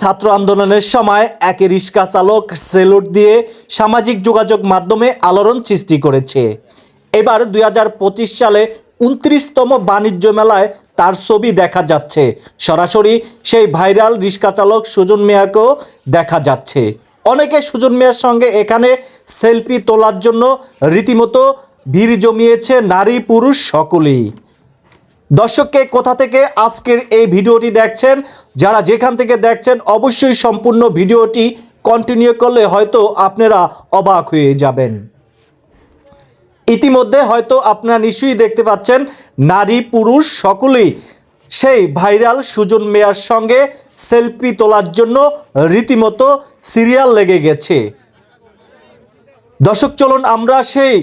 ছাত্র আন্দোলনের সময় একে রিক্সা চালক সেলুট দিয়ে সামাজিক যোগাযোগ মাধ্যমে আলোড়ন সৃষ্টি করেছে। এবার দুই হাজার পঁচিশ সালে উনত্রিশতম বাণিজ্য মেলায় তার ছবি দেখা যাচ্ছে। সরাসরি সেই ভাইরাল রিক্সা চালক সুজন মিয়াকেও দেখা যাচ্ছে। অনেকে সুজন মিয়ার সঙ্গে এখানে সেলফি তোলার জন্য রীতিমতো ভিড় জমিয়েছে নারী পুরুষ সকলেই। দর্শককে কোথা থেকে আজকের এই ভিডিওটি দেখছেন, যারা যেখান থেকে দেখছেন, অবশ্যই সম্পূর্ণ ভিডিওটি কন্টিনিউ করলে হয়তো আপনারা অবাক হয়ে যাবেন। ইতিমধ্যে হয়তো আপনারা নিশ্চয়ই দেখতে পাচ্ছেন, নারী পুরুষ সকলেই সেই ভাইরাল সুজন মেয়ার সঙ্গে সেলফি তোলার জন্য রীতিমতো সিরিয়াল লেগে গেছে। দর্শক, চলুন আমরা সেই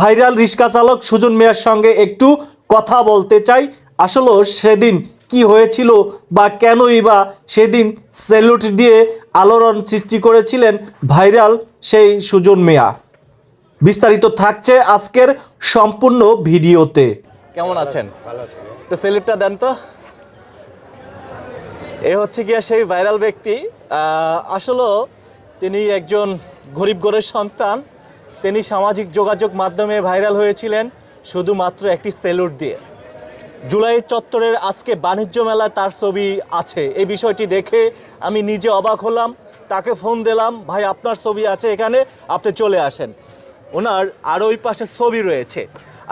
ভাইরাল রিক্সা চালক সুজন মিয়ার সঙ্গে একটু কথা বলতে চাই। আসলে সেদিন কি হয়েছিল বা কেনই বা সেদিন সেলুট দিয়ে আলোড়ন সৃষ্টি করেছিলেন ভাইরাল সেই সুজন মিয়া। বিস্তারিত থাকছে আজকের সম্পূর্ণ ভিডিওতে। কেমন আছেন? তো সেলুটটা দেন তো। এ হচ্ছে গিয়া সেই ভাইরাল ব্যক্তি। আসলে তিনি একজন গরিব ঘরের সন্তান। তিনি সামাজিক যোগাযোগ মাধ্যমে ভাইরাল হয়েছিলেন। শুধুমাত্র একটি সেলুট দিয়ে। জুলাই চত্বরের আজকে বাণিজ্য মেলায় তার ছবি আছে। এই বিষয়টি দেখে আমি নিজে অবাক হলাম, তাকে ফোন দিলাম, ভাই, আপনার ছবি আছে এখানে, আপনি চলে আসেন। ওনার আর ওই পাশে ছবি রয়েছে।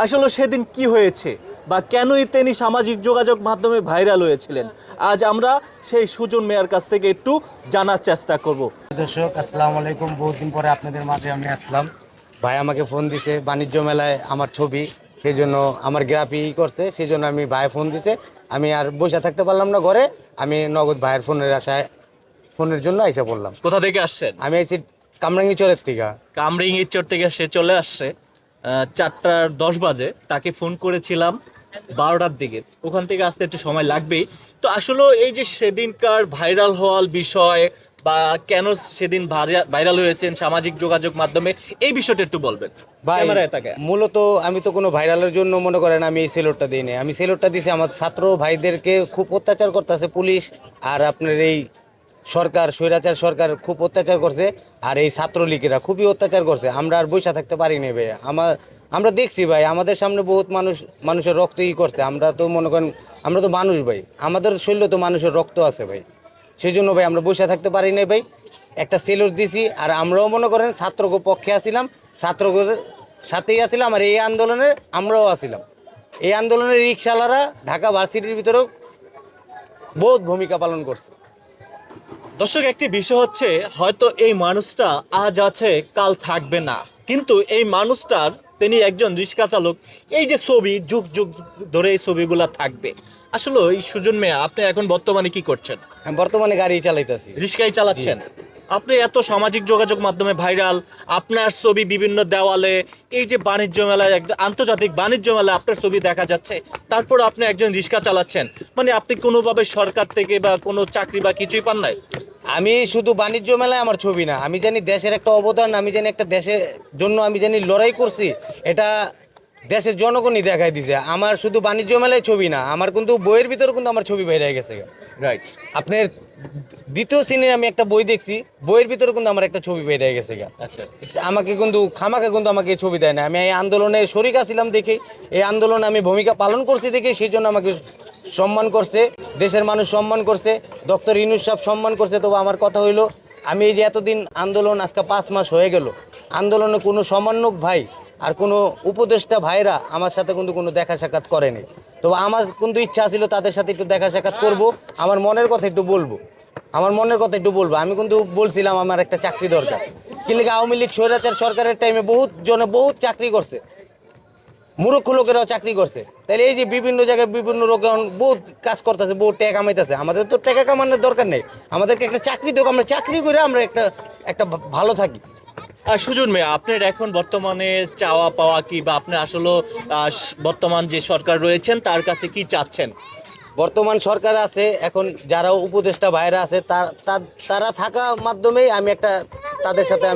আসলে সেদিন কি হয়েছে বা কেনই তিনি সামাজিক যোগাযোগ মাধ্যমে ভাইরাল হয়েছিলেন, আজ আমরা সেই সুজন মেয়ার কাছ থেকে একটু জানার চেষ্টা করব। দর্শক, আসসালামু আলাইকুম। বহুদিন পরে আপনাদের মাঝে আমি আসলাম। ভাই আমাকে ফোন দিছে বাণিজ্য মেলায় আমার ছবি সেই জন্য আমার গ্রাফি করছে সেই জন্য আমি ভাই ফোন দিছে। আমি আর বসে থাকতে পারলাম না ঘরে আমি নগদ ভাইয়ের ফোনের আশায় ফোনের জন্য এসে পড়লাম। কোথা থেকে আসছেন? আমি আইছি কামরাঙ্গি চরের থেকে। কামরিং ইচ্চর থেকে সে চলে আসছে চারটার দশ বাজে তাকে ফোন করেছিলাম বারোটার দিকে। ওখান থেকে আসতে একটু সময় লাগবেই। তো আসলে এই যে সেদিনকার ভাইরাল হওয়ার বিষয় বা কেন সেদিন ভাইরাল হয়েছেন সামাজিক যোগাযোগ মাধ্যমে? এই বিষয়টা একটু বলবেন। ভাই মূলত আমি তো কোনো ভাইরালের জন্য মনে করেন আমি এই সেলোটটা দিই। আমি সেলোটটা দিছি আমার ছাত্র ভাইদেরকে খুব অত্যাচার করতেছে পুলিশ আর আপনার এই সরকার স্বৈরাচার সরকার খুব অত্যাচার করছে আর এই ছাত্রলীগেরা খুবই অত্যাচার করছে। আমরা আর বৈশা থাকতে পারি না ভাই আমার আমরা দেখছি ভাই আমাদের সামনে বহুত মানুষ মানুষের রক্ত ই করছে। আমরা তো মনে করেন আমরা তো মানুষ ভাই। আমাদের শরীরে তো মানুষের রক্ত আছে ভাই। সেই জন্য ভাই আমরা বসে থাকতে পারি না ভাই। একটা সেলুট দিছি আর আমরাও মনে করেন ছাত্রকে পক্ষে আসিলাম ছাত্রদের সাথেই আসিলাম আর এই আন্দোলনে আমরাও আসিলাম এই আন্দোলনের রিক্সাওয়ালারা ঢাকা ভার্সিটির ভিতরেও বহুত ভূমিকা পালন করছে। দর্শক, একটি বিষয় হচ্ছে, হয়তো এই মানুষটা আজ আছে, কাল থাকবে না। কিন্তু এই মানুষটার তিনি একজন রিক্সা চালক এই যে ছবি যুগ যুগ ধরে এই ছবিগুলো থাকবে। আসলে এই সুজন মেয়া আপনি এখন বর্তমানে কি করছেন? আমি বর্তমানে গাড়ি চালাইতেছি। রিক্সাই চালাচ্ছেন? আপনি এত সামাজিক যোগাযোগ মাধ্যমে ভাইরাল, আপনার ছবি বিভিন্ন দেওয়ালে, এই যে বাণিজ্য মেলায় একদম আন্তর্জাতিক বাণিজ্য মেলায় আপনার ছবি দেখা যাচ্ছে, তারপর আপনি একজন রিক্সা চালাচ্ছেন মানে আপনি কোনোভাবে সরকার থেকে বা কোনো চাকরি বা কিছুই পান নাই? আমি শুধু বাণিজ্য মেলায় আমার ছবি না, আমি জানি দেশের একটা অবদান, আমি জানি একটা দেশের জন্য আমি জানি লড়াই করছি, এটা দেশের জনগণই দেখাই দিছে। আমার শুধু বাণিজ্য মেলায় ছবি না আমার কিন্তু বইয়ের ভিতরে কিন্তু আমার ছবি বের হয়ে গেছে। রাইট আপনার দ্বিতীয় শ্রেণির আমি একটা বই দেখছি বইয়ের ভিতরে কিন্তু আমার একটা ছবি বের হয়ে গেছে গা। আচ্ছা। আমাকে কিন্তু খামাকে কিন্তু আমাকে এই ছবি দেয় না আমি এই আন্দোলনে শরিক আছিলাম দেখে এই আন্দোলনে আমি ভূমিকা পালন করছি দেখে সেই জন্য আমাকে সম্মান করছে দেশের মানুষ সম্মান করছে ডক্টর ইনুস সাহেব সম্মান করছে। তবু আমার কথা হইল আমি এই যে এতদিন আন্দোলন আজকে পাঁচ মাস হয়ে গেল আন্দোলনে কোনো সমন্বয়ক ভাই আর কোনো উপদেষ্টা ভাইরা আমার সাথে কিন্তু কোনো দেখা সাক্ষাৎ করেনি। তবে আমার কিন্তু ইচ্ছা ছিল তাদের সাথে একটু দেখা সাক্ষাৎ করব। আমার মনের কথা একটু বলব। আমার মনের কথা একটু বলব। আমি কিন্তু বলছিলাম, আমার একটা চাকরি দরকার। কিন্তু আওয়ামী লীগ স্বৈরাচার সরকারের টাইমে বহুত জনে বহুত চাকরি করছে। মূর্খ লোকেরাও চাকরি করছে। তাহলে এই যে বিভিন্ন জায়গায় বিভিন্ন লোক বহুত কাজ করতেছে বহু টাকা কামাইতেছে। আমাদের তো টাকা কামানোর দরকার নেই। আমাদেরকে একটা চাকরি দেবো আমরা চাকরি করে আমরা একটা একটা ভালো থাকি। সুজন মেয়া আপনার এখন বর্তমানে চাওয়া পাওয়া কি বা আপনি আসলে বর্তমান যে সরকার রয়েছেন, তার কাছে কি চাচ্ছেন? বর্তমান সরকার আছে, এখন যারা উপদেষ্টা ভাইরা আছে, তার থাকা মাধ্যমেই আমি একটা তাদের সাথে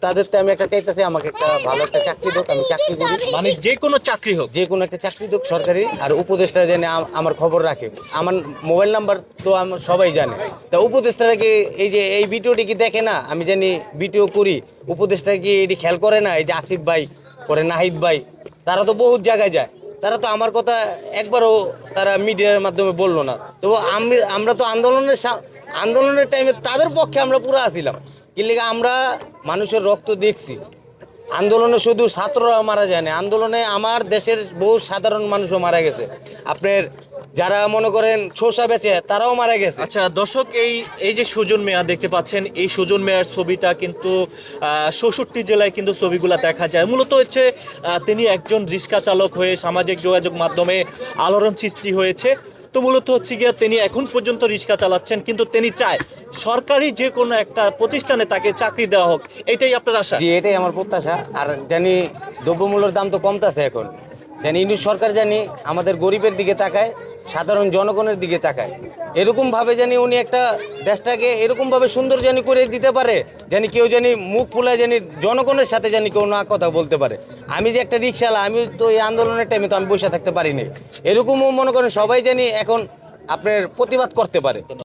তাদের তো আমি একটা চাইতেছি আমাকে একটা ভালো একটা চাকরি হোক আমি চাকরি করি। মানে যে কোনো চাকরি হোক। যে কোনো একটা চাকরি হোক সরকারি আর উপদেষ্টা যেন আম- আমার খবর রাখে। আমার মোবাইল নাম্বার তো আমার সবাই জানে। তা উপদেষ্টারা কি এই যে এই ভিডিওটি কি দেখে না? আমি জানি ভিডিও করি। উপদেষ্টা কি এটি খেয়াল করে না? এই যে আসিফ ভাই পরে নাহিদ ভাই তারা তো বহুত জায়গায় যায়। তারা তো আমার কথা একবারও তারা মিডিয়ার মাধ্যমে বলল না। তো আমি আমরা তো আন্দোলনের আন্দোলনের টাইমে তাদের পক্ষে আমরা পুরো আসিলাম। কি লেগে আমরা মানুষের রক্ত দেখছি। আন্দোলনে শুধু ছাত্ররা মারা যায় না আন্দোলনে আমার দেশের বহু সাধারণ মানুষও মারা গেছে। আপনার যারা মনে করেন শোষা বেচে, তারাও মারা গেছে। আচ্ছা দর্শক, এই এই যে সুজন মেয়া দেখতে পাচ্ছেন, এই সুজন মেয়ার ছবিটা কিন্তু ষষট্টি জেলায় কিন্তু ছবিগুলা দেখা যায়। মূলত হচ্ছে তিনি একজন রিক্সা চালক হয়ে সামাজিক যোগাযোগ মাধ্যমে আলোড়ন সৃষ্টি হয়েছে। তো মূলত হচ্ছে গিয়ে তিনি এখন পর্যন্ত রিক্সা চালাচ্ছেন, কিন্তু তিনি চায় সরকারি যে কোনো একটা প্রতিষ্ঠানে তাকে চাকরি দেওয়া হোক, এটাই আপনার আশা? জি, এটাই আমার প্রত্যাশা। আর জানি দ্রব্যমূল্যের দাম তো কমতেছে এখন। জানি ইন্দু সরকার জানি আমাদের গরিবের দিকে তাকায়, সাধারণ জনগণের দিকে তাকায়। এরকম ভাবে জানি উনি একটা দেশটাকে এরকম ভাবে সুন্দর জানি করে দিতে পারে, জানি কেউ জানি মুখ ফুলায় জানি জনগণের সাথে জানি কেউ না কথা বলতে পারে। আমি যে একটা রিক্সাওয়ালা আমি তো এই আন্দোলনের টাইমে তো আমি বসে থাকতে পারিনি এরকমও মনে করেন সবাই জানি এখন আপনার প্রতিবাদ করতে পারে।